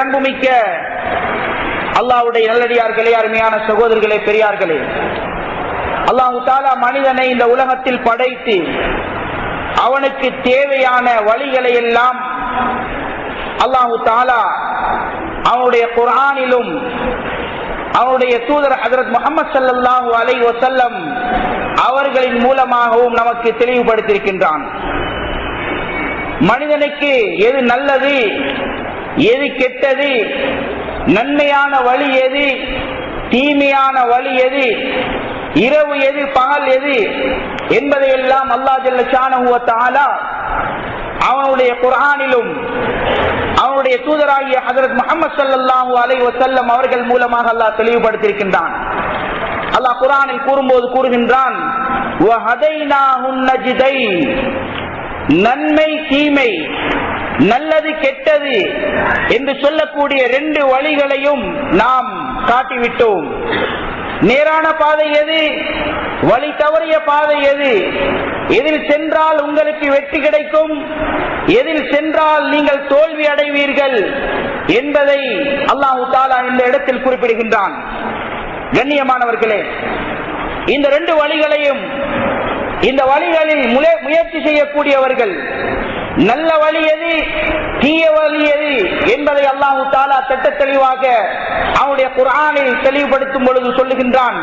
அன்புமிக்க அல்லாவுடைய நல்லடியார்களே அருமையான சகோதரர்களே பெரியார்களே. அல்லாஹு தாலா மனிதனை இந்த உலகத்தில் படைத்து அவனுக்கு தேவையான வழிகளை எல்லாம் அல்லாஹு தாலா அவனுடைய குரானிலும் அவனுடைய தூதர் ஹசரத் முகமது சல்லாஹூ அலை வசல்லம் அவர்களின் மூலமாகவும் நமக்கு தெளிவுபடுத்தியிருக்கின்றான். மனிதனுக்கு எது நல்லது? எது கெட்டது? நன்மையான வழி எது? தீமையான வழி எது? இரவு எது? பகல் எது? என்பதையெல்லாம் அல்லா ஜல்ல ஷானஹு அவனுடைய குரானிலும் அவனுடைய தூதராகிய ஹசரத் முகமது சல்லாஹூ அலை வசல்லம் அவர்கள் மூலமாக அல்லாஹ் தெளிவுபடுத்தியிருக்கின்றான். அல்லாஹ் குரானில் கூறும்போது கூறுகின்றான் நன்மை தீமை நல்லது கெட்டது என்று சொல்லக்கூடிய ரெண்டு வழிகளையும் நாம் காட்டிவிட்டோம். நேரான பாதை எது? வழி தவறிய பாதை எது? எதில் சென்றால் உங்களுக்கு வெற்றி கிடைக்கும்? எதில் சென்றால் நீங்கள் தோல்வி அடைவீர்கள் என்பதை அல்லாஹு தாலா இந்த இடத்தில் குறிப்பிடுகின்றான். கண்ணியமானவர்களே இந்த ரெண்டு வழிகளையும் இந்த வழிகளில் முயற்சி செய்யக்கூடியவர்கள் நல்ல வழி எது தீய வழி எது என்பதை அல்லாஹு தாலா திட்ட தெளிவாக அவனுடைய குரானை தெளிவுபடுத்தும் பொழுது சொல்லுகின்றான்.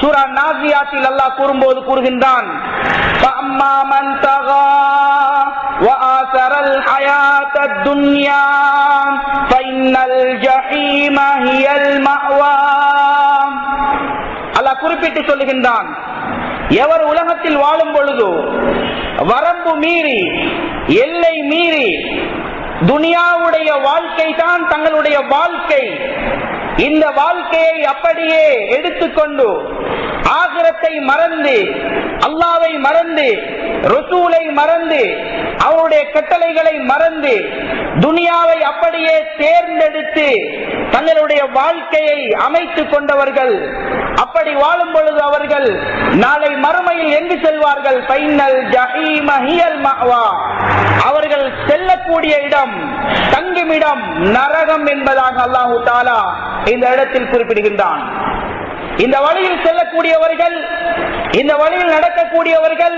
சூரா நாசியாத்தில் அல்லாஹ் கூறும்போது கூறுகின்றான் அல்லாஹ் குறிப்பிட்டு சொல்லுகின்றான் எவர் உலகத்தில் வாழும் பொழுது வரம்பு மீறி எல்லை மீறி துனியாவுடைய வாழ்க்கை தான் தங்களுடைய வாழ்க்கை. இந்த வாழ்க்கையை அப்படியே எடுத்துக்கொண்டு ஆகிரத்தை மறந்து அல்லாவை மறந்து ரசூலை மறந்து அவருடைய கட்டளைகளை மறந்து துனியாவை அப்படியே தேர்ந்தெடுத்து தங்களுடைய வாழ்க்கையை அமைத்துக் கொண்டவர்கள். அப்படி வாழும் பொழுது அவர்கள் நாளை மறுமையில் எங்கு செல்வார்கள்? பைனல் ஜஹீம ஹியல் அவர்கள் செல்லக்கூடிய இடம் தங்குமிடம் நரகம் என்பதாக அல்லாஹு தாலா இந்த இடத்தில் குறிப்பிடுகின்றான். இந்த வழியில் செல்லக்கூடியவர்கள் இந்த வழியில் நடக்கக்கூடியவர்கள்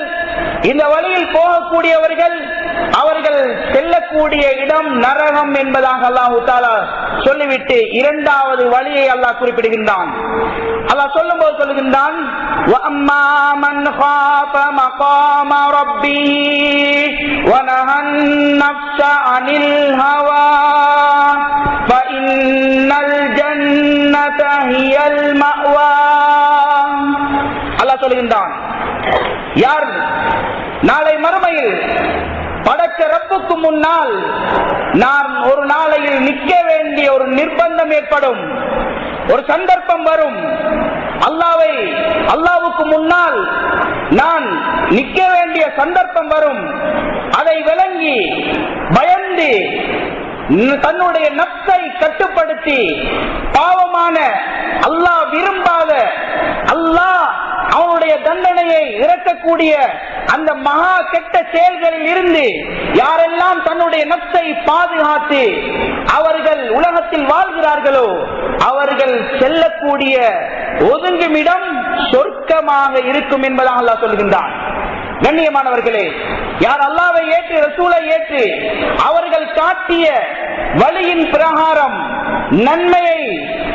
இந்த வழியில் போகக்கூடியவர்கள் அவர்கள் செல்லக்கூடிய இடம் நரகம் என்பதாக அல்லாஹு தாலா சொல்லிவிட்டு இரண்டாவது வழியை அல்லாஹ் குறிப்பிடுகின்றான். அல்லாஹ் சொல்லும் போது சொல்லுகின்றான் அனில் ஹவா இருந்தான் யார்? நாளை மறுமையில் படைச்ச ரப்புக்கு முன்னால் நான் ஒரு நாளையில் நிற்க வேண்டிய ஒரு நிர்பந்தம் ஏற்படும். ஒரு சந்தர்ப்பம் வரும். அல்லாவை அல்லாவுக்கு முன்னால் நான் நிற்க வேண்டிய சந்தர்ப்பம் வரும். அதை விளங்கி பயந்து தன்னுடைய நப்சை கட்டுப்படுத்தி பாவமான அல்லாஹ் விரும்பாத அல்லாஹ் அவனுடைய தண்டனையை இறக்கக்கூடிய அந்த மகா கெட்ட செயல்களில் இருந்து யாரெல்லாம் தன்னுடைய நப்சை பாதுகாத்து அவர்கள் உலகத்தில் வாழ்கிறார்களோ அவர்கள் செல்லக்கூடிய ஒதுங்குமிடம் சொர்க்கமாக இருக்கும் என்பதாக அல்லா சொல்கின்றான். கண்ணியமானவர்களே யார் அல்லாவை ஏற்று ரசூலை ஏற்று அவர்கள் காட்டிய வழியின் பிரகாரம் நன்மையை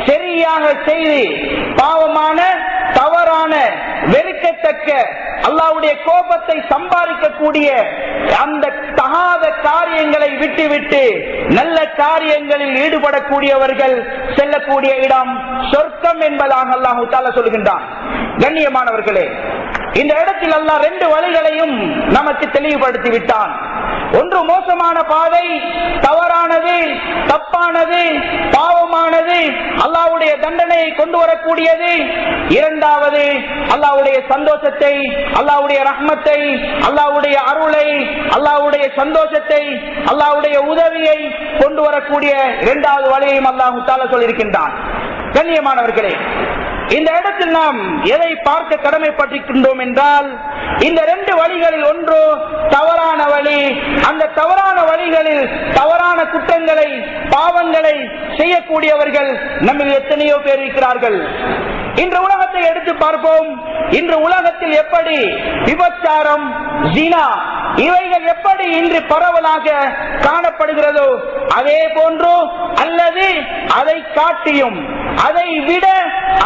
சரியாக செய்து பாவமான தவறான வெறுக்கத்தக்க அல்லாவுடைய கோபத்தை சம்பாதிக்கக்கூடிய அந்த தகாத காரியங்களை விட்டுவிட்டு நல்ல காரியங்களில் ஈடுபடக்கூடியவர்கள் செல்லக்கூடிய இடம் சொர்க்கம் என்பதாக அல்லாஹு தாலா சொல்கின்றான். கண்ணியமானவர்களே இந்த இடத்தில் அல்லா ரெண்டு வழிகளையும் நமக்கு தெளிவுபடுத்தி விட்டான் ஒன்று மோசமான பாதை தவறானது தப்பானது பாவமானது அல்லாவுடைய தண்டனையை கொண்டு வரக்கூடியது. இரண்டாவது அல்லாவுடைய சந்தோஷத்தை அல்லாவுடைய ரஹ்மத்தை அல்லாவுடைய அருளை அல்லாவுடைய சந்தோஷத்தை அல்லாவுடைய உதவியை கொண்டு வரக்கூடிய இரண்டாவது வழியையும் அல்லாஹு தால சொல்லியிருக்கின்றான். கண்ணியமானவர்களே இந்த இடத்தில் நாம் எதை பார்க்க கடமைப்பட்டிருக்கின்றோம் என்றால் இந்த ரெண்டு வழிகளில் ஒன்று தவறான வழி. அந்த தவறான வழிகளில் தவறான குற்றங்களை பாவங்களை செய்யக்கூடியவர்கள் நம்ம எத்தனையோ பேர் இருக்கிறார்கள். இன்று உலகத்தை எடுத்து பார்ப்போம். இன்று உலகத்தில் எப்படி விபச்சாரம் ஜினா இவைகள் எப்படி இன்று பரவலாக காணப்படுகிறதோ அதே போன்றோ அல்லது அதை காட்டியும் அதை விட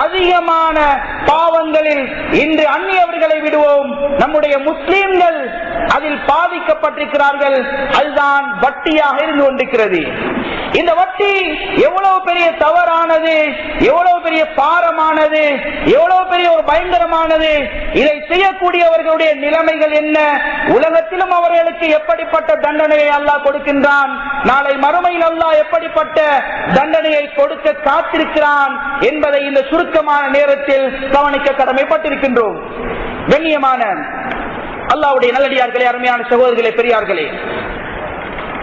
அதிகமான பாவங்களில் இன்று அந்நியவர்களை விடுவோம். நம்முடைய முஸ்லீம்கள் அதில் பாதிக்கப்பட்டிருக்கிறார்கள். அதுதான் வட்டியாக இருந்து கொண்டிருக்கிறது. இந்த வட்டி எவ்வளவு பெரிய தவறானது எவ்வளவு பெரிய பாரமானது எவ்வளவு பெரிய ஒரு பயங்கரமானது இதை செய்யக்கூடியவர்களுடைய நிலைமைகள் என்ன? உலகத்திலும் அவர்களுக்கு எப்படிப்பட்ட தண்டனையை அல்லாஹ் கொடுக்கின்றான்? நாளை மறுமையில் அல்லாஹ் எப்படிப்பட்ட தண்டனையை கொடுக்க காத்திருக்கிறான் என்பதை இந்த சுருக்கமான நேரத்தில் கவனிக்க கடமைப்பட்டிருக்கின்றோம். கண்ணியமான அல்லாவுடைய நல்லடியார்களே அருமையான சகோதரிகளே பெரியார்களே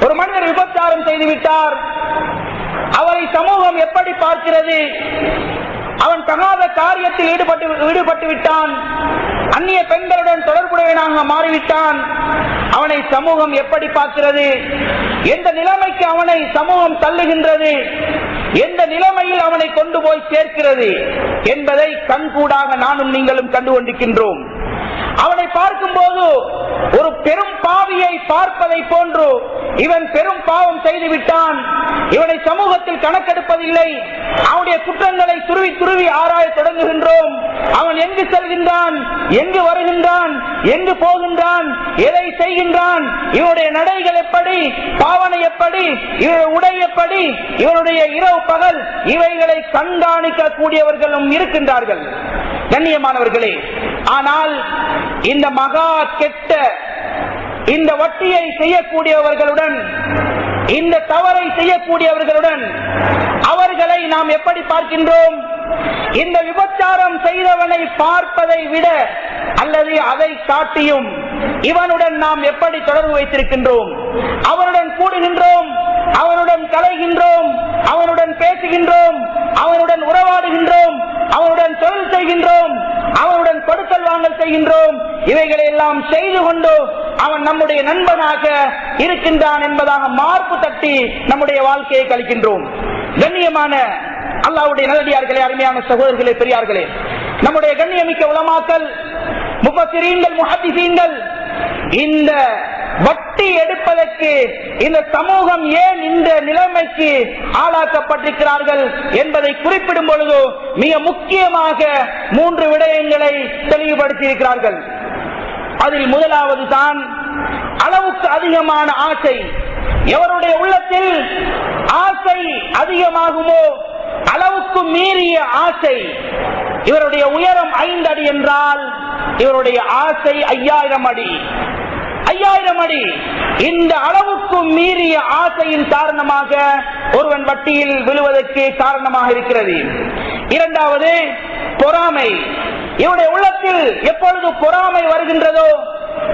ஒரு மனிதர் விபச்சாரம் செய்துவிட்டார். அவரை சமூகம் எப்படி பார்க்கிறது? அவன் தகாத காரியத்தில் ஈடுபட்டு ஈடுபட்டு விட்டான். அந்நிய பெண்களுடன் தொடர்புடையவனாக மாறிவிட்டான். அவனை சமூகம் எப்படி பார்க்கிறது? எந்த நிலைமைக்கு அவனை சமூகம் தள்ளுகின்றது? எந்த நிலைமையில் அவனை கொண்டு போய் சேர்க்கிறது? என்பதை கண்கூடாக நானும் நீங்களும் கண்டு கொண்டிருக்கின்றோம் அவனை பார்க்கும் போது ஒரு பெரும் பாவியை பார்ப்பதை போன்று இவன் பெரும் பாவம் செய்து விட்டான். இவனை சமூகத்தில் கணக்கெடுப்பதில்லை. அவனுடைய குற்றங்களை துருவி துருவி ஆராய தொடங்குகின்றோம். அவன் எங்கு செல்கின்றான்? எங்கு வருகின்றான்? எங்கு போகின்றான்? எதை செய்கின்றான்? இவனுடைய நடைகள் எப்படி? பாவனை எப்படி? இவனுடைய உடை எப்படி? இவனுடைய இரவு பகல் இவைகளை கண்காணிக்க கூடியவர்களும் இருக்கின்றார்கள். கண்ணியமானவர்களே ஆனால் இந்த மகா கெட்ட இந்த வட்டியை செய்யக்கூடியவர்களுடன் இந்த தவறை செய்யக்கூடியவர்களுடன் அவர்களை நாம் எப்படி பார்க்கின்றோம்? இந்த விபச்சாரம் செய்தவனை பார்ப்பதை விட அல்லது அதை காட்டியும் இவனுடன் நாம் எப்படி தொடர்பு வைத்திருக்கின்றோம்? அவனுடன் கூடுகின்றோம் அவனுடன் கலைகின்றோம் அவனுடன் பேசுகின்றோம் அவனுடன் உறவாடுகின்றோம் அவனுடன் தொழில் செய்கின்றோம் அவனுடன் கொடுக்கல் வாங்கல் செய்கின்றோம். இவைகளை எல்லாம் செய்து கொண்டு அவன் நம்முடைய நண்பனாக இருக்கின்றான் என்பதாக மார்பு தட்டி நம்முடைய வாழ்க்கையை கழிக்கின்றோம். கண்ணியமான அல்லாவுடைய நல்லடியார்களே அருமையான சகோதரர்களே பெரியார்களே. நம்முடைய கண்ணியமிக்க உலமாக்கல் முப்பத்திரீங்கள் முகத்திசீங்கள் இந்த வட்டி எடுப்பதற்கு இந்த சமூகம் ஏன் இந்த நிலைமைக்கு ஆளாக்கப்பட்டிருக்கிறார்கள் என்பதை குறிப்பிடும் பொழுது மிக முக்கியமாக மூன்று விடயங்களை தெளிவுபடுத்தியிருக்கிறார்கள். அதில் முதலாவது தான் அளவுக்கு அதிகமான ஆசை. எவருடைய உள்ளத்தில் ஆசை அதிகமாகுமோ அளவுக்கு மீறிய ஆசை. இவருடைய உயரம் ஐந்து அடி என்றால் இவருடைய ஆசை ஐயாயிரம் அடி. ஐயாயிரம் அடி. இந்த அளவுக்கு மீறிய ஆசையின் காரணமாக ஒருவன் வட்டியில் விழுவதற்கு காரணமாக இருக்கிறது. இரண்டாவது பொறாமை. இவருடைய உள்ளத்தில் எப்பொழுது பொறாமை வருகின்றதோ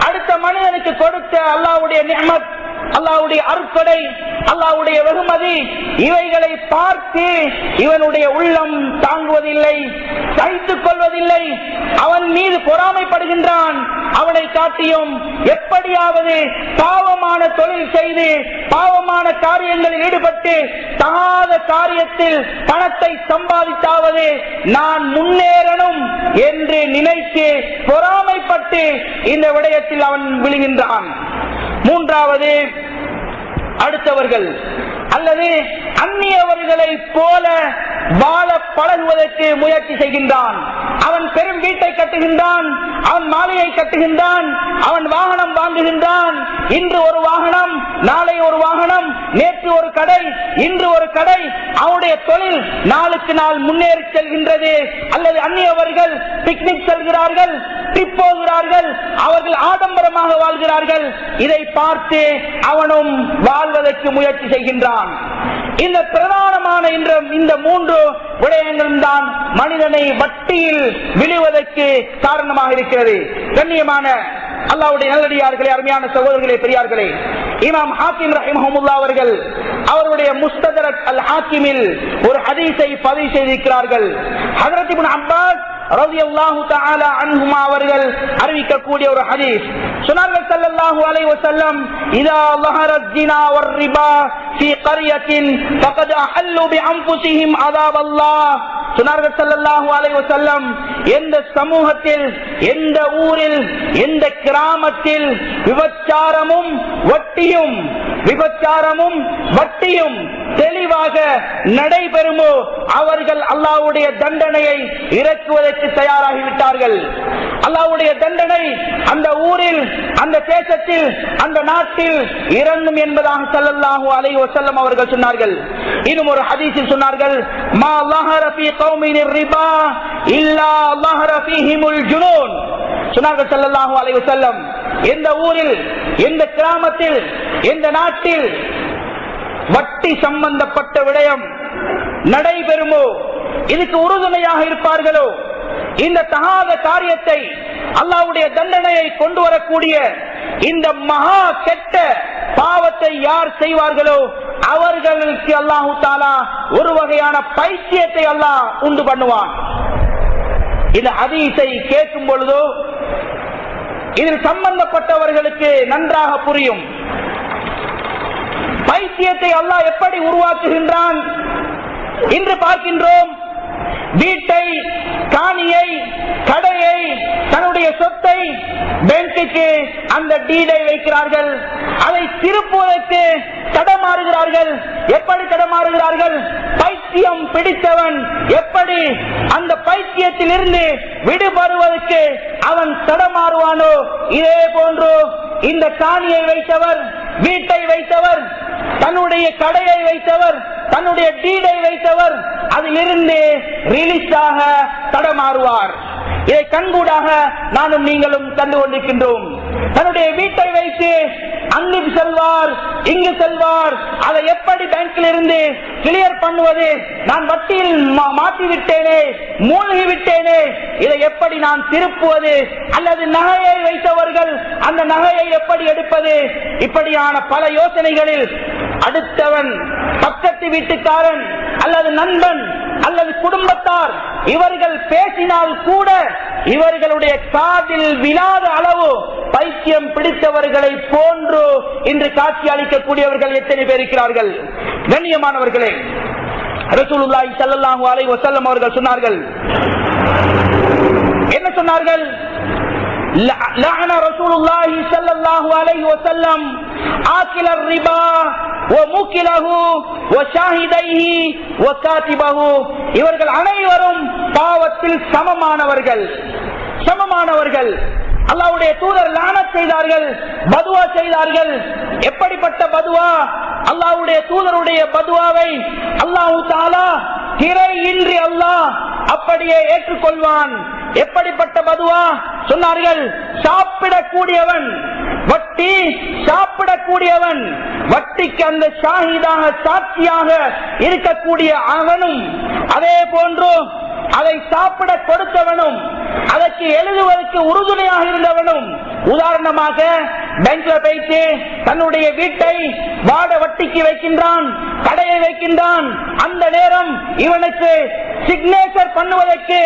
அடுத்த மனிதனுக்கு கொடுத்த அல்லாவுடைய நியமத் அல்லாவுடைய அருட்கொடை அல்லாவுடைய வெகுமதி இவைகளை பார்த்து இவனுடைய உள்ளம் தாங்குவதில்லை சகித்துக் கொள்வதில்லை. அவன் மீது பொறாமைப்படுகின்றான். அவனை காட்டியும் எப்படியாவது பாவமான தொழில் செய்து பாவமான காரியங்களில் ஈடுபட்டு தகாத காரியத்தில் பணத்தை சம்பாதித்தாவது நான் முன்னேறணும் என்று நினைத்து பொறாமைப்பட்டு இந்த விடயத்தில் அவன் விழுகின்றான். மூன்றாவது அடுத்தவர்கள். அல்லது அந்நியவர்களை போல வாழ பழகுவதற்கு முயற்சி செய்கின்றான். அவன் பெரும் வீட்டை கட்டுகின்றான் அவன் மாலையை கட்டுகின்றான் அவன் வாகனம் வாங்குகின்றான். இன்று ஒரு வாகனம் நாளை ஒரு வாகனம். நேற்று ஒரு கடை இன்று ஒரு கடை. அவனுடைய தொழில் நாளுக்கு நாள் முன்னேறி செல்கின்றது. அல்லது அந்நியவர்கள் பிக்னிக் செல்கிறார்கள் ட்ரிப் போகிறார்கள் அவர்கள் ஆடம்பரமாக வாழ்கிறார்கள். இதை பார்த்து அவனும் வாழ்வதற்கு முயற்சி செய்கின்றான். இந்த பிரதானமான இந்த இந்த மூன்று விடயங்களும் தான் மனிதனை வட்டியில் விழுவதற்கு காரணமாக இருக்கிறது. கண்ணியமான அல்லாவுடைய நல்லடியார்களே அருமையான சகோதரர்களே பெரியார்களே. இமாம் ஹாக்கிம் ரஹிமஹமுல்லா அவர்கள் அவருடைய முஸ்தரத் அல் ஹாக்கிமில் ஒரு ஹதீஸை பதிவு செய்திருக்கிறார்கள். ஹதரத் இப்னு அப்பாஸ் ரலியல்லாஹு தஆலா அன்ஹுமா அவர்கள் அறிவிக்கக்கூடிய ஒரு ஹதீஸ் சொன்னார்கள் ஸல்லல்லாஹு அலைஹி வஸல்லம் இதா ظهرت الزنا والربا في قرية فقد أحلوا بأنفسهم عذاب الله சொன்னார்கள் ஸல்லல்லாஹு அலைஹி வஸல்லம் எந்த சமூகத்தில் எந்த ஊரில் எந்த கிராமத்தில் விபச்சாரமும் வட்டியும் விபச்சாரமும் வட்டியும் தெளிவாக நடைபெறுமோ? அவர்கள் அல்லாவுடைய தண்டனையை இறக்குவதற்கு தயாராகிவிட்டார்கள். அல்லாவுடைய தண்டனை அந்த ஊரில் அந்த தேசத்தில் அந்த நாட்டில் இறங்கும் என்பதாக சல்லல்லாஹு அலை வசல்லம் அவர்கள் சொன்னார்கள். இன்னும் ஒரு ஹதீசில் சொன்னார்கள் மா அல்லாஹரபி கௌமினின் ரிபா ஹிமுல் ஜுனூன் சொன்னார்கள் சல்லல்லாஹு அலை வசல்லம் எந்த ஊரில் எந்த கிராமத்தில் எந்த நாட்டில் வட்டி சம்பந்தப்பட்ட விடயம் நடைபெறுமோ? இதுக்கு உறுதுணையாக இருப்பார்களோ? இந்த தகாத காரியத்தை அல்லாவுடைய தண்டனையை கொண்டு வரக்கூடிய இந்த மகா கெட்ட பாவத்தை யார் செய்வார்களோ அவர்களுக்கு அல்லாஹு தாலா ஒரு வகையான பைத்தியத்தை அல்லாஹ் உண்டு பண்ணுவான். இந்த அதீசை கேட்கும் பொழுதோ இதில் சம்பந்தப்பட்டவர்களுக்கு நன்றாக புரியும். பைத்தியத்தை அல்லாஹ் எப்படி உருவாக்குகின்றான்? இன்று பார்க்கின்றோம் வீட்டை காணியை கடையை தன்னுடைய சொத்தை பேங்குக்கு அந்த டீடை வைக்கிறார்கள். அதை திருப்புவதற்கு தடமாறுகிறார்கள். எப்படி தடமாறுகிறார்கள்? பைத்தியம் பிடித்தவன் எப்படி அந்த பைத்தியத்தில் இருந்து விடுபடுவதற்கு அவன் தடமாறுவானோ? இதே போன்று இந்த காணியை வைத்தவர் வீட்டை வைத்தவர் தன்னுடைய கடையை வைத்தவர் தன்னுடைய டீடை வைத்தவர் அதிலிருந்து ரிலீஸாக தடமாறுவார். இதை கண்கூடாக நானும் நீங்களும் கண்டு கொண்டிருக்கின்றோம். தன்னுடைய வீட்டை வைத்து அங்கு செல்வார் இங்கு செல்வார் அதை எப்படி பேங்கில் இருந்து கிளியர் பண்ணுவது? நான் வட்டியில் மா- விட்டேனே மூழ்கி விட்டேனே இதை எப்படி நான் திருப்புவது? அல்லது நகையை வைத்தவர்கள் அந்த நகையை எப்படி எடுப்பது? இப்படியான பல யோசனைகளில் அடுத்தவன் பக்கத்து வீட்டுக்காரன் அல்லது நண்பன் அல்லது குடும்பத்தார் இவர்கள் பேசினால் கூட இவர்களுடைய காதில் விழாத அளவு பைத்தியம் பிடித்தவர்களை போன்று இன்று காட்சி அளிக்கக்கூடியவர்கள் எத்தனை பேர் இருக்கிறார்கள்? கண்ணியமானவர்களே ரசூலுல்லாஹி ஸல்லல்லாஹு அலைஹி வஸல்லம் அவர்கள் சொன்னார்கள். என்ன சொன்னார்கள்? ல- லஅன ரசூலுல்லாஹி ஸல்லல்லாஹு அலைஹி வஸல்லம் ஆக்கில الربا وموكله وشاهديه وكاتبه இவர்கள் அனைவரும் பாவத்தில் சமமானவர்கள் சமமானவர்கள் அல்லாஹ்வுடைய தூதர் லானத் செய்தார்கள் பதுவா செய்தார்கள் எப்படிப்பட்ட பதுவா அல்லாஹ்வுடைய தூதருடைய பதுவாவை அல்லாஹு தாலா திரை இன்றி அல்லாஹ் அப்படியே ஏற்றுக்கொள்வான் எப்படிப்பட்ட மதுவா? சொன்னார்கள் சாப்பிடக்கூடியவன் வட்டி சாப்பிடக்கூடியவன் வட்டிக்கு அந்த சாகிதாக சாட்சியாக இருக்கக்கூடிய அவனும் அதே போன்று அதை சாப்பிட கொடுத்தவனும் அதற்கு எழுதுவதற்கு உறுதுணையாக இருந்தவனும் உதாரணமாக பேங்க்ல போயிட்டு தன்னுடைய வீட்டை வாட வட்டிக்கு வைக்கின்றான் கடையை வைக்கின்றான். அந்த நேரம் இவனுக்கு சிக்னேச்சர் பண்ணுவதற்கு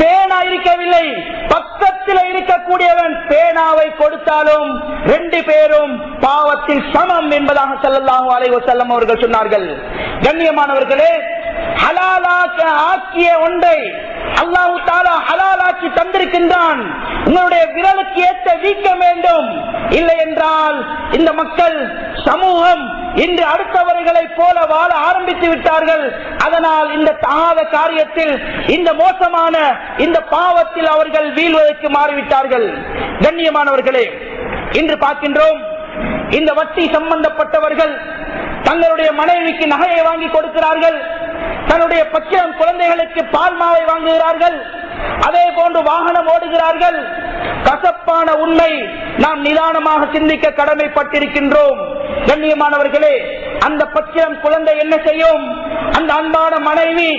பேனா இருக்கவில்லை. பக்கத்தில் இருக்கக்கூடியவன் பேனாவை கொடுத்தாலும் ரெண்டு பேரும் பாவத்தில் சமம் என்பதாக செல்லலாம் அலைஹி வஸல்லம் அவர்கள் சொன்னார்கள். கண்ணியமானவர்களே ஹலாலாக்க ஆக்கிய ஒன்றை அல்லாஹு தாலா ஹலாலாக்கி தந்திருக்கின்றான். உங்களுடைய விரலுக்கு ஏற்ற வீக்கம் வேண்டும். இல்லை என்றால் இந்த மக்கள் சமூகம் இன்று அடுத்தவர்களை போல வாழ ஆரம்பித்து விட்டார்கள். அதனால் இந்த தகாத காரியத்தில் இந்த மோசமான இந்த பாவத்தில் அவர்கள் வீழ்வதற்கு மாறிவிட்டார்கள். கண்ணியமானவர்களே இன்று பார்க்கின்றோம் இந்த வட்டி சம்பந்தப்பட்டவர்கள் தங்களுடைய மனைவிக்கு நகையை வாங்கி கொடுக்கிறார்கள். தன்னுடைய பச்சம் குழந்தைகளுக்கு பால் மாவை வாங்குகிறார்கள். அதே போன்று வாகனம் ஓடுகிறார்கள். கசப்பான உண்மை நாம் நிதானமாக சிந்திக்க கடமைப்பட்டிருக்கின்றோம். கண்ணியமானவர்களே அந்த பச்சம் குழந்தை என்ன செய்யும்? அந்த அன்பான மனைவி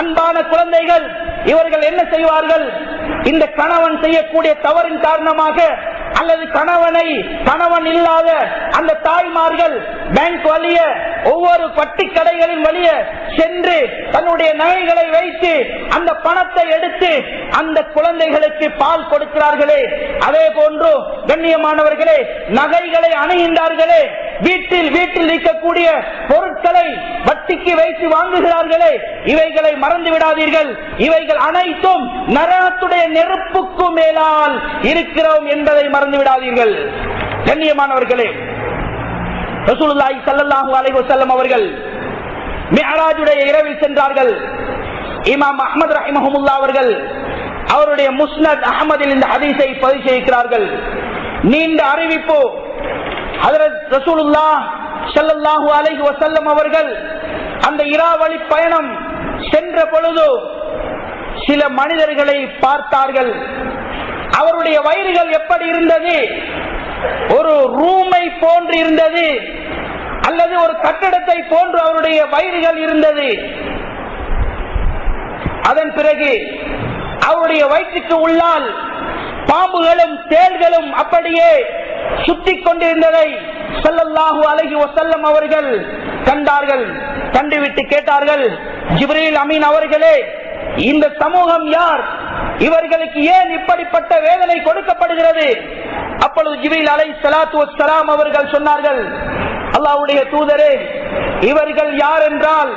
அன்பான குழந்தைகள் இவர்கள் என்ன செய்வார்கள்? இந்த கணவன் செய்யக்கூடிய தவறின் காரணமாக அல்லது கணவனை கணவன் இல்லாத அந்த தாய்மார்கள் பேங்க் வழிய ஒவ்வொரு பட்டி கடைகளின் வழிய சென்று தன்னுடைய நகைகளை வைத்து அந்த பணத்தை எடுத்து அந்த குழந்தைகளுக்கு பால் கொடுக்கிறார்களே. அதே போன்று கண்ணியமானவர்களே நகைகளை அணுகின்றார்களே. வீட்டில் வீட்டில் இருக்கக்கூடிய பொருட்களை வட்டிக்கு வைத்து வாங்குகிறார்களே இவைகளை மறந்து விடாதீர்கள். இவைகள் அனைத்தும் நரகத்துடைய நெருப்புக்கு மேலால் இருக்கிறோம் என்பதை மறந்து விடாதீர்கள். கண்ணியமானவர்களே ரசூலுல்லாஹி சல்லல்லாஹு அலைஹி வஸல்லம் அவர்கள் மிஅராஜுடைய இரவில் சென்றார்கள். இமாம் அஹ்மத் ரஹிமஹுல்லா அவர்கள் அவருடைய முஸ்னத் அஹமதில் இந்த ஹதீஸை பதிவு செய்கிறார்கள். நீண்ட அறிவிப்பு. ஹதரத் ரசூலுல்லாஹ் ஸல்லல்லாஹு அலைஹி செல்லும் அவர்கள் அந்த இராவழி பயணம் சென்ற பொழுது சில மனிதர்களை பார்த்தார்கள். அவருடைய வயிறுகள் எப்படி இருந்தது? ஒரு ரூமை போன்று இருந்தது அல்லது ஒரு கட்டடத்தை போன்று அவருடைய வயிறுகள் இருந்தது. அதன் பிறகு அவருடைய வயிற்றுக்கு உள்ளால் பாம்புகளும் தேள்களும் அப்படியே சுத்திக் கொண்டிருந்ததை ஸல்லல்லாஹு அழகி ஒசல்லம் அவர்கள் கண்டார்கள் கண்டுவிட்டு கேட்டார்கள் ஜிப்ரீல் அமீன் அவர்களே இந்த சமூகம் யார்? இவர்களுக்கு ஏன் இப்படிப்பட்ட வேதனை கொடுக்கப்படுகிறது? அப்பொழுது ஜிப்ரீல் அலை சலாத்து வஸ்ஸலாம் அவர்கள் சொன்னார்கள் அல்லாவுடைய தூதரே இவர்கள் யார் என்றால்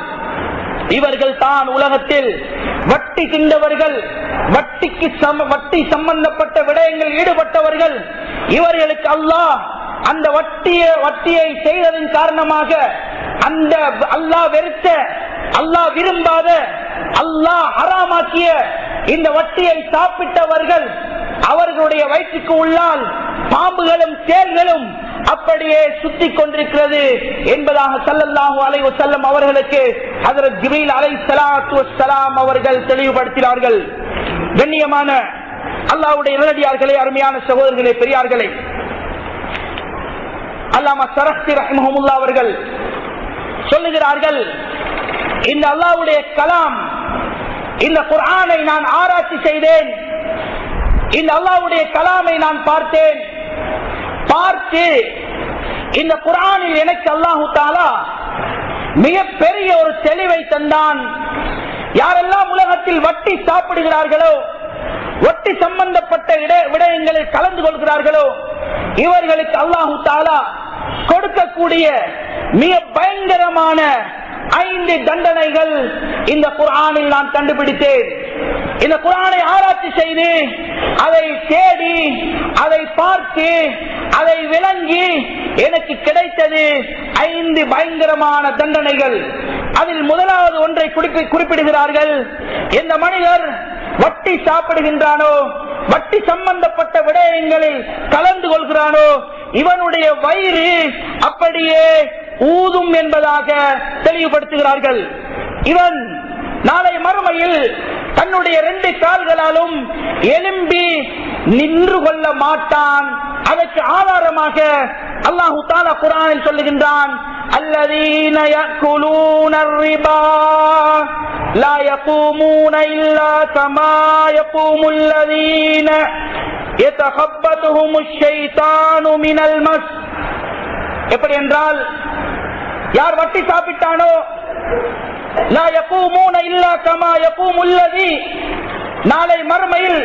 இவர்கள் தான் உலகத்தில் வட்டி திண்டவர்கள் வட்டிக்கு வட்டி சம்பந்தப்பட்ட விடயங்கள் ஈடுபட்டவர்கள் இவர்களுக்கு அல்லாஹ் அந்த வட்டிய வட்டியை செய்ததன் காரணமாக அந்த அல்லாஹ் வெறுத்த அல்லாஹ் விரும்பாத அல்லாஹ் அறாமாக்கிய இந்த வட்டியை சாப்பிட்டவர்கள் அவர்களுடைய வயிற்றுக்கு உள்ளால் பாம்புகளும் தேர்களும் அப்படியே சுத்தி கொண்டிருக்கிறது என்பதாக சல்லல்லாஹு அலை வஸல்லம் அவர்களுக்கு ஹஜரத் ஜிப்ரீல் அலைஹி அவர்கள் தெளிவுபடுத்தினார்கள். கண்ணியமான அல்லாவுடைய நேரடியார்களே அருமையான சகோதரர்களே பெரியார்களே. அல்லாம சரஸ்தி ரஹ்மஹமுல்லா அவர்கள் சொல்லுகிறார்கள் இந்த அல்லாஹ்வுடைய கலாம் இந்த குரானை நான் ஆராய்ச்சி செய்தேன். இந்த அல்லாஹ்வுடைய கலாமை நான் பார்த்தேன். பார்த்து இந்த குரானில் எனக்கு அல்லாஹு தாலா மிகப்பெரிய ஒரு தெளிவை தந்தான். யாரெல்லாம் உலகத்தில் வட்டி சாப்பிடுகிறார்களோ ஒட்டி சம்பந்தப்பட்ட இட- விடயங்களில் கலந்து கொள்கிறார்களோ? இவர்களுக்கு அல்லாஹு தாலா கொடுக்கக்கூடிய மிக பயங்கரமான ஐந்து தண்டனைகள் இந்த குரானில் நான் கண்டுபிடித்தேன். இந்த குரானை ஆராய்ச்சி செய்து அதை தேடி அதை பார்த்து அதை விளங்கி எனக்கு கிடைத்தது ஐந்து பயங்கரமான தண்டனைகள். அதில் முதலாவது ஒன்றை குறிப்பிடுகிறார்கள். இந்த மனிதர் வட்டி சாப்பிடுகின்றானோ வட்டி சம்பந்தப்பட்ட விடயங்களில் கலந்து கொள்கிறானோ இவனுடைய வயிறு அப்படியே ஊதும் என்பதாக தெளிவுபடுத்துகிறார்கள். இவன் நாளை மறுமையில் தன்னுடைய ரெண்டு கால்களாலும் எலும்பி நின்று கொள்ள மாட்டான். அதற்கு ஆதாரமாக அல்லாஹு தாலா குரானில் சொல்லுகின்றான் الذين يأكلون الربا لا يقومون إلا كما يقوم الذين يتخبطهم الشيطان من المس எப்படி என்றால் யார் வட்டி சாப்பிட்டானோ லா யகூமூன இல்லா கமா யகூமுல் லதி நாளை மறுமையில்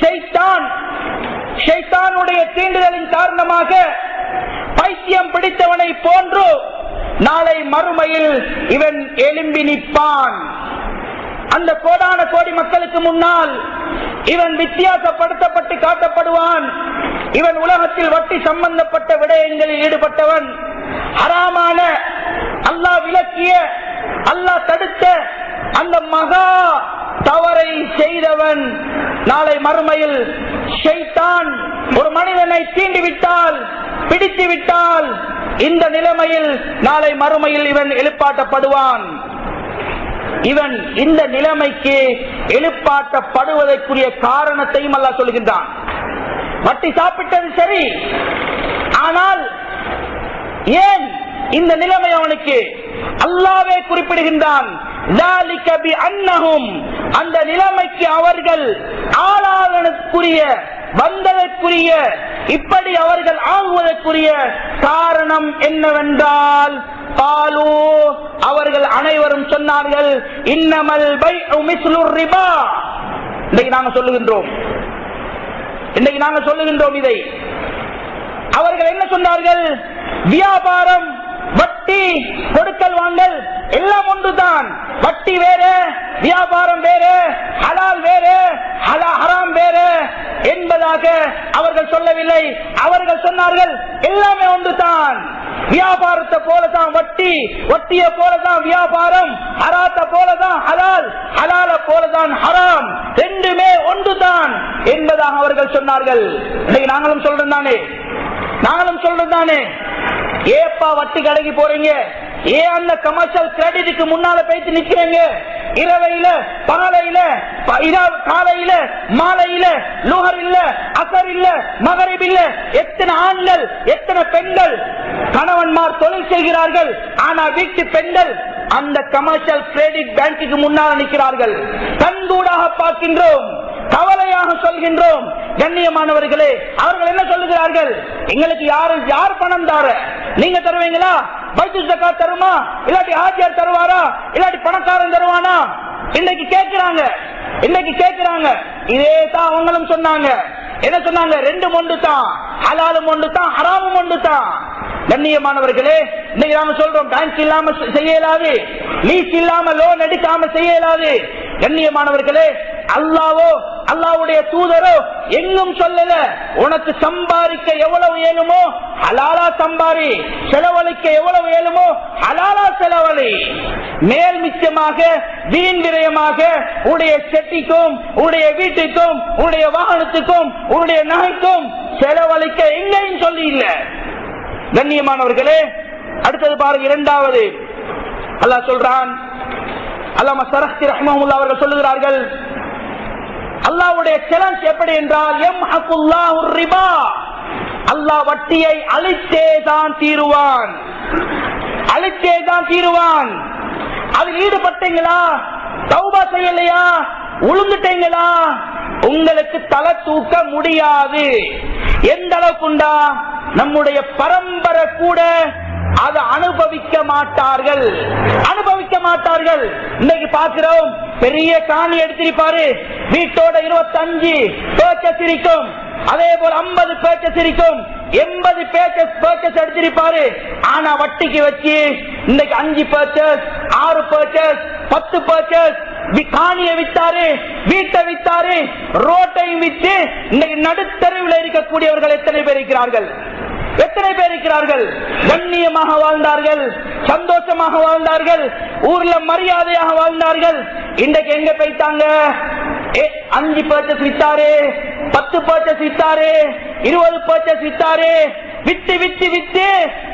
ஷைத்தான் ஷைத்தானுடைய தீண்டுதலின் காரணமாக பைத்தியம் பிடித்தவனை போன்று நாளை மறுமையில் இவன் எழும்பி நிற்பான். அந்த கோடான கோடி மக்களுக்கு முன்னால் இவன் வித்தியாசப்படுத்தப்பட்டு காட்டப்படுவான். இவன் உலகத்தில் வட்டி சம்பந்தப்பட்ட விடயங்களில் ஈடுபட்டவன். ஹராமான அல்லாஹ் விளக்கிய அல்லாஹ் தடுத்த அந்த மகா தவறை செய்தவன். நாளை மறுமையில் ஷைத்தான் ஒரு மனிதனை தீண்டி விட்டால் பிடித்து விட்டால் இந்த நிலைமையில் நாளை மறுமையில் இவன் எழுப்பாட்டப்படுவான். இவன் இந்த நிலைமைக்கு எழுப்பாட்டப்படுவதற்குரிய காரணத்தையும் அல்ல சொல்கின்றான். வட்டி சாப்பிட்டது சரி. ஆனால் ஏன் இந்த நிலைமை அவனுக்கு? அல்லாவே குறிப்பிடுகின்றான். அந்த நிலைமைக்கு அவர்கள் ஆளாதனுக்குரிய வந்ததற்குரிய இப்படி அவர்கள் ஆகுவதற்குரிய காரணம் என்னவென்றால் பாலோ அவர்கள் அனைவரும் சொன்னார்கள் இன்னமல் பை ரிபா. இன்றைக்கு நாங்க சொல்லுகின்றோம். இன்றைக்கு நாங்க சொல்லுகின்றோம் இதை. அவர்கள் என்ன சொன்னார்கள்? வியாபாரம் வட்டி கொடுக்கல் வாங்கல் எல்லாம் ஒன்றுதான். வட்டி வேற வியாபாரம் வேற ஹலால் வேற ஹலா ஹராம் வேற என்பதாக அவர்கள் சொல்லவில்லை. அவர்கள் சொன்னார்கள் எல்லாமே ஒன்றுதான். வியாபாரத்தை போலதான் வட்டி வட்டியை போலதான் வியாபாரம் ஹராத்த போலதான் ஹலால் ஹலால போலதான் ஹராம். ரெண்டுமே ஒன்றுதான் என்பதாக அவர்கள் சொன்னார்கள். நாங்களும் சொல்றோம் தானே? நாங்களும் சொல்றோம் தானே? ஏப்பா வட்டி கடைக்கு போறீங்க? ஏன் அந்த கமர்ஷியல் கிரெடிட்டுக்கு முன்னால போயிட்டு நிக்கிறீங்க? இரவையில பகலையில ப- காலையில மாலையில லுகர் இல்ல அசர் இல்ல மகரிப் இல்ல எத்தனை ஆண்கள் எத்தனை பெண்கள் கணவன்மார் தொழில் செய்கிறார்கள் ஆனா வீட்டு பெண்கள் அந்த கமர்ஷியல் கிரெடிட் பேங்குக்கு முன்னால் நிற்கிறார்கள். கண்கூடாக பார்க்கின்றோம். கவலையாக சொல்கின்றோம். கண்ணியமானவர்களே அவர்கள் என்ன சொல்லுகிறார்கள்? எங்களுக்கு யாரு யார் பணம் தார? நீங்க தருவீங்களா? பைத்து ஜக்கா தருமா? இல்லாட்டி ஆஜியார் தருவாரா? இல்லாட்டி பணக்காரன் தருவானா? இன்னைக்கு கேட்கிறாங்க. இன்னைக்கு கேட்கிறாங்க. இதே தான் அவங்களும் சொன்னாங்க. என்ன சொன்னாங்க? ரெண்டு ஒன்று தான் ஹலாலும் ஒன்று தான் ஹராமும் ஒன்று தான் கண்ணியமானவர்களே இன்னைக்கு நாம சொல்றோம் பேங்க் இல்லாம செய்யலாது. லீஸ் இல்லாம லோன் எடுக்காம செய்யலாது. கண்ணியமானவர்களே அல்லாவோ அல்லாவுடைய தூதரோ எங்கும் சொல்லல உனக்கு சம்பாதிக்க எவ்வளவு ஏழுமோ ஹலாலா சம்பாரி செலவழிக்க எவ்வளவு ஏழுமோ ஹலாலா செலவழி. மேல் மிச்சமாக வீண் விரயமாக உடைய செட்டிக்கும் உடைய வீட்டுக்கும் உடைய வாகனத்துக்கும் உடைய நகைக்கும் செலவழிக்க எங்கேயும் சொல்லி இல்ல கண்ணியமானவர்களே அடுத்தது பாருங்க இரண்டாவது. அல்லாஹ் சொல்றான் அல்லாம சரஸ்தி ரஹ்மஹுல்லா அவர்கள் சொல்லுகிறார்கள் அல்லாவுடைய சேலஞ்ச் எப்படி என்றால் எம் ஹக்குல்லாஹு ரிபா. அல்லாஹ் வட்டியை அழித்தே தான் தீருவான். அழித்தே தான் தீருவான். அதில் ஈடுபட்டீங்களா? தௌபா செய்யலையா? உளுந்துட்டீங்களா உங்களுக்கு தலை தூக்க முடியாது. எந்த அளவுக்குண்டா நம்முடைய பரம்பரை கூட அதை அனுபவிக்க மாட்டார்கள். அனுபவிக்க மாட்டார்கள். இன்னைக்கு பார்க்கிறோம் பெரிய காணி எடுத்திருப்பாரு வீட்டோட இருபத்தஞ்சு பேச்சஸ் இருக்கும். அதே போல ஐம்பது பேச்சஸ் இருக்கும். எண்பது பேச்சஸ் பேச்சஸ் எடுத்திருப்பாரு ஆனா வட்டிக்கு வச்சு இன்னைக்கு அஞ்சு பேச்சஸ் ஆறு பேச்சஸ் பத்து பேச்சஸ் காணிய வித்தாரு வீட்டை வித்தாரு ரோட்டையும் வித்து இன்னைக்கு நடுத்தருவில் இருக்கக்கூடியவர்கள் எத்தனை பேர் இருக்கிறார்கள்? எத்தனை பேர் இருக்கிறார்கள்? கண்ணியமாக வாழ்ந்தார்கள் சந்தோஷமாக வாழ்ந்தார்கள் ஊர்ல மரியாதையாக வாழ்ந்தார்கள். இன்றைக்கு எங்க போயிட்டாங்க? ஏ, அஞ்சு பர்ச்சஸ் வித்தாரு பத்து பர்ச்சஸ் வித்தாரு இருபது பர்ச்சஸ் வித்தாரு. வித்து வித்து வித்து.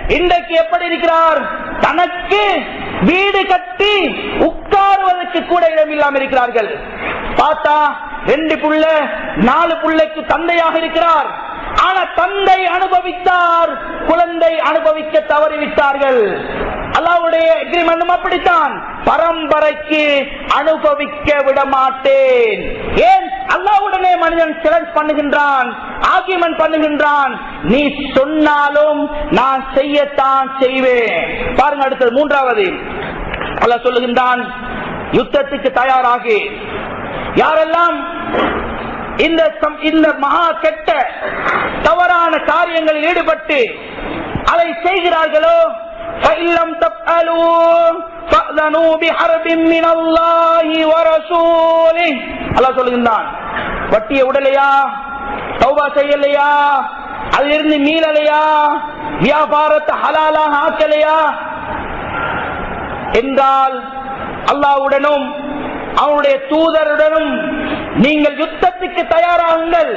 இன்றைக்கு எப்படி இருக்கிறார்? தனக்கு வீடு கட்டி உட்காருவதற்கு கூட இடம் இல்லாமல் இருக்கிறார்கள். பார்த்தா ரெண்டு புள்ள நாலு புள்ளைக்கு தந்தையாக இருக்கிறார். ஆனா தந்தை அனுபவித்தார் குழந்தை அனுபவிக்க தவறிவிட்டார்கள். அல்லாவுடைய அக்ரிமெண்டும் அப்படித்தான். பரம்பரைக்கு அனுபவிக்க விட மாட்டேன் ஏன்? அல்லாவுடனே மனிதன் சேலஞ்ச் பண்ணுகின்றான் ஆகியமன் பண்ணுகின்றான். நீ சொன்னாலும் நான் செய்யத்தான் செய்வேன். பாருங்க அடுத்தது மூன்றாவது. அல்ல சொல்லுகின்றான் யுத்தத்துக்கு தயாராகி. யாரெல்லாம் இந்த சம்- இந்த மகா கெட்ட தவறான காரியங்களில் ஈடுபட்டு அதை செய்கிறார்களோ فَإِلَّمْ تَفْعَلُوا فَأْذَنُوا بِحَرْبٍ مِّنَ اللَّهِ وَرَسُولِهِ அல்லாஹ் சொல்லுகின்றான் வட்டியை உடலையா தௌபா செய்யலையா அதிலிருந்து மீளலையா வியாபாரத்தை ஹலாலாக ஆக்கலையா என்றால் அல்லாவுடனும் அவனுடைய தூதருடனும் நீங்கள் யுத்தத்துக்கு தயாராகுங்கள்.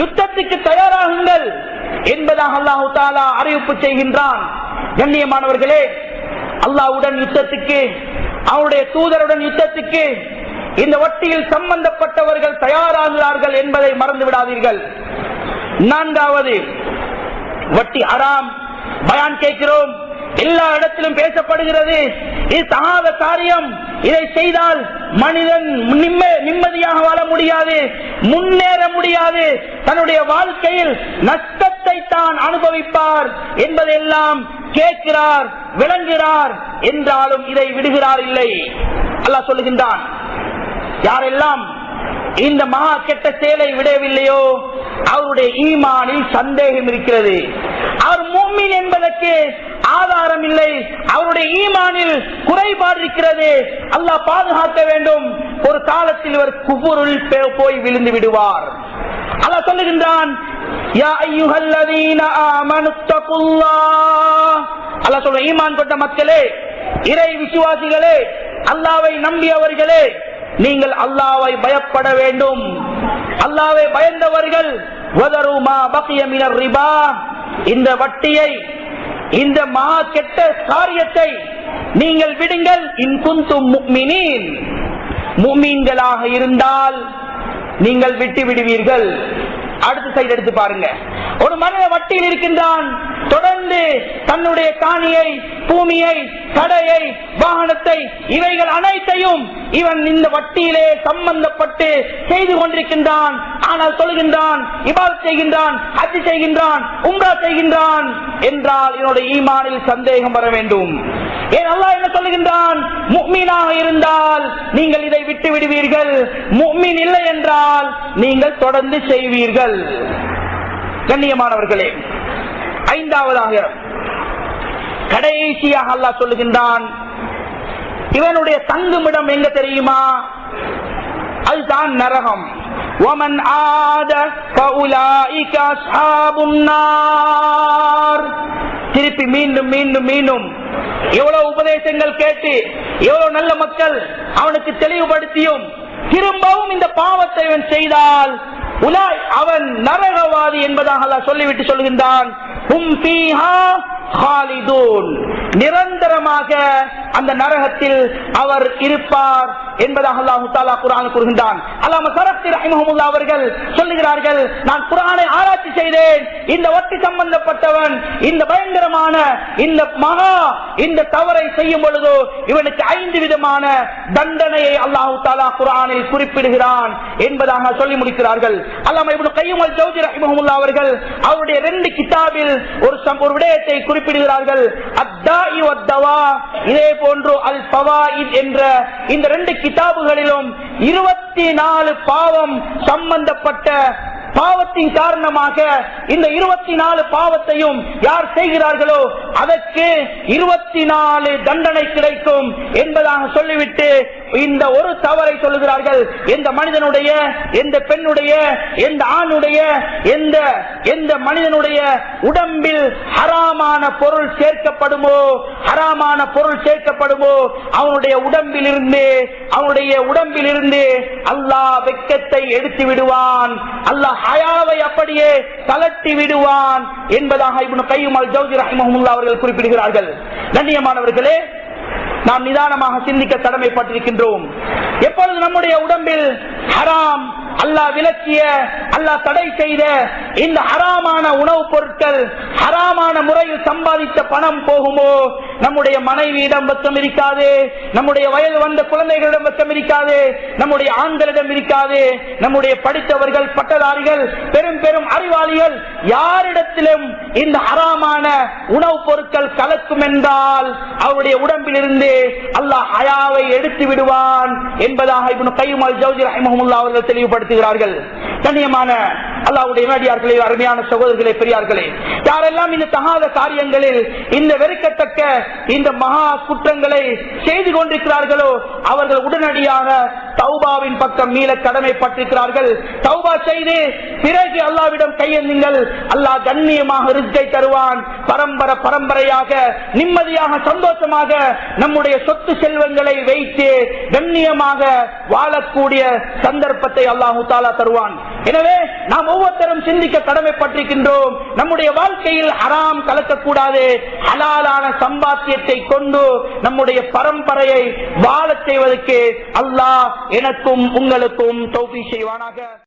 யுத்தத்துக்கு தயாராகுங்கள் என்பதாக அல்லாஹு தாலா அறிவிப்பு செய்கின்றான். கண்ணியமானவர்களே அல்லாஹ்வுடன் யுத்தத்துக்கு அவனுடைய தூதருடன் யுத்தத்துக்கு இந்த வட்டியில் சம்பந்தப்பட்டவர்கள் தயாராகிறார்கள் என்பதை மறந்து விடாதீர்கள் நான்காவது வட்டி அறாம் பயான் கேட்கிறோம். எல்லா இடத்திலும் பேசப்படுகிறது. இது தகாத காரியம். இதை செய்தால் மனிதன் நிம்ம- நிம்மதியாக வாழ முடியாது முன்னேற முடியாது. தன்னுடைய வாழ்க்கையில் நஷ்டத்தை தான் அனுபவிப்பார் என்பதெல்லாம் கேட்கிறார் விளங்குகிறார் என்றாலும் இதை விடுகிறார் இல்லை. அல்லாஹ் சொல்லுகின்றான் யாரெல்லாம் இந்த மகா கெட்ட செயலை விடவில்லையோ அவருடைய ஈமானில் சந்தேகம் இருக்கிறது. அவர் மூமின் என்பதற்கு ஆதாரம் இல்லை அவருடைய ஈமானில் குறைபாடு இருக்கிறது. அல்லாஹ் பாதுகாக்க வேண்டும். ஒரு காலத்தில் இவர் குபுருள் பே- போய் விழுந்து விடுவார். அல்லாஹ் சொல்லுகின்றான் யா அல்லாஹ் சொல்ற ஈமான் கொண்ட மக்களே இறை விசுவாசிகளே அல்லாவை நம்பியவர்களே நீங்கள் அல்லாவை பயப்பட வேண்டும். அல்லாவை பயந்தவர்கள் இந்த வட்டியை இந்த மா கெட்ட காரியத்தை நீங்கள் விடுங்கள். இன்குந்தும் முக்மினீன். முக்மீன்களாக இருந்தால் நீங்கள் விட்டு விடுவீர்கள் அடுத்த சைடு எடுத்து பாருங்க. ஒரு மனிதன் வட்டியில் இருக்கின்றான். தொடர்ந்து தன்னுடைய காணியை பூமியை கடையை வாகனத்தை இவைகள் அனைத்தையும் இவன் இந்த வட்டியிலே சம்பந்தப்பட்டு செய்து கொண்டிருக்கின்றான். ஆனால் சொல்கின்றான் இபால் செய்கின்றான் அச்சு செய்கின்றான் உம்ரா செய்கின்றான் என்றால் என்னுடைய ஈமானில் சந்தேகம் வர வேண்டும். ஏன் அல்லாஹ் என்ன சொல்லுகின்றான்? முக்மீனாக இருந்தால் நீங்கள் இதை விட்டு விடுவீர்கள். முக்மீன் இல்லை என்றால் நீங்கள் தொடர்ந்து செய்வீர்கள். கண்ணியமானவர்களே ஐந்தாவதாக கடைசியாக அல்லாஹ் சொல்லுகின்றான் இவனுடைய தங்குமிடம் எங்க தெரியுமா? அதுதான் நரகம். ومن عاد فأولئك أصحاب النار திருப்பி மீண்டும் மீண்டும் மீண்டும் எவ்வளவு உபதேசங்கள் கேட்டு எவ்வளவு நல்ல மக்கள் அவனுக்கு தெளிவுபடுத்தியும் திரும்பவும் இந்த பாவத்தை இவன் செய்தால் உலாய் அவன் நரகவாதி என்பதாக அல்லாஹ் சொல்லிவிட்டு சொல்கின்றான் ஹும் ஃபீஹா ஹாலிதூன் நிரந்தரமாக அந்த நரகத்தில் அவர் இருப்பார் என்பதாக அல்லாஹு தாலா குரான் கூறுகின்றான். அல்லாம சரத்தி ரஹிமஹமுல்லா அவர்கள் சொல்லுகிறார்கள் நான் குரானை ஆராய்ச்சி செய்தேன். இந்த ஒட்டி சம்பந்தப்பட்டவன் இந்த பயங்கரமான இந்த மகா இந்த தவறை செய்யும் பொழுது இவனுக்கு ஐந்து விதமான தண்டனையை அல்லாஹு தாலா குரானில் குறிப்பிடுகிறான் என்பதாக சொல்லி முடிக்கிறார்கள். அல்லாம இவனு கையுமல் அல் ரஹிமஹமுல்லா அவர்கள் அவருடைய ரெண்டு கிதாபில் ஒரு ஒரு விடயத்தை குறிப்பிடுகிறார்கள். அத்தாஇ இதே போன்று அல் பவா என்ற இந்த ரெண்டு கிதாபுகளிலும் இருபத்தி நாலு பாவம் சம்பந்தப்பட்ட பாவத்தின் காரணமாக இந்த இருபத்தி நாலு பாவத்தையும் யார் செய்கிறார்களோ அதற்கு இருபத்தி நாலு தண்டனை கிடைக்கும் என்பதாக சொல்லிவிட்டு இந்த ஒரு தவறை சொல்லுகிறார்கள். எந்த மனிதனுடைய எந்த பெண்ணுடைய எந்த ஆணுடைய எந்த எந்த மனிதனுடைய உடம்பில் ஹராமான பொருள் சேர்க்கப்படுமோ ஹராமான பொருள் சேர்க்கப்படுமோ அவனுடைய உடம்பில் இருந்து அவனுடைய உடம்பில் இருந்து அல்லாஹ் வெக்கத்தை எடுத்து விடுவான். அல்லாஹ் ஹயாவை அப்படியே கலட்டி விடுவான் என்பதாக இப்னு கையுமால் ஜவுதி ரஹிமஹுல்லா அவர்கள் குறிப்பிடுகிறார்கள். கண்ணியமானவர்களே நாம் நிதானமாக சிந்திக்க கடமைப்பட்டிருக்கின்றோம். எப்பொழுது நம்முடைய உடம்பில் ஹராம் அல்லாஹ் விலக்கிய அல்லாஹ் தடை செய்த இந்த ஹராமான உணவுப் பொருட்கள் ஹராமான முறையில் சம்பாதித்த பணம் போகுமோ? நம்முடைய மனைவியிடம் பக்கம் இருக்காது நம்முடைய வயது வந்த குழந்தைகளிடம் பக்கம் இருக்காது நம்முடைய ஆண்களிடம் இருக்காது நம்முடைய படித்தவர்கள் பட்டதாரிகள் பெரும் பெரும் அறிவாளிகள் யாரிடத்திலும் இந்த ஹராமான உணவுப் பொருட்கள் கலக்கும் என்றால் அவருடைய உடம்பில் இருந்து அல்லாஹ் அயாவை எடுத்து விடுவான் என்பதாக இப்னு கையுமால் ஜவுஜி ஜவுதி அவர்கள் தெளிவுபடுத்த பயன்படுத்துகிறார்கள் கண்ணியமான அல்லாவுடைய நடிகார்களே அருமையான சகோதரர்களே பெரியார்களே யாரெல்லாம் இந்த தகாத காரியங்களில் இந்த வெறுக்கத்தக்க இந்த மகா குற்றங்களை செய்து கொண்டிருக்கிறார்களோ அவர்கள் உடனடியாக தௌபாவின் பக்கம் மீள கடமைப்பட்டிருக்கிறார்கள் தௌபா செய்து பிறகு அல்லாவிடம் கையெழுங்கள் அல்லாஹ் கண்ணியமாக ரிஸ்கை தருவான். பரம்பரை பரம்பரையாக நிம்மதியாக சந்தோஷமாக நம்முடைய சொத்து செல்வங்களை வைத்து கண்ணியமாக வாழக்கூடிய சந்தர்ப்பத்தை அல்லாஹு தாலா தருவான். எனவே நாம் ஒவ்வொருத்தரும் சிந்திக்க கடமைப்பட்டிருக்கின்றோம். நம்முடைய வாழ்க்கையில் அறாம் கலக்கக்கூடாது. ஹலாலான சம்பாத்தியத்தை கொண்டு நம்முடைய பரம்பரையை வாழச் செய்வதற்கு அல்லாஹ் எனக்கும் உங்களுக்கும் தௌபி செய்வானாக.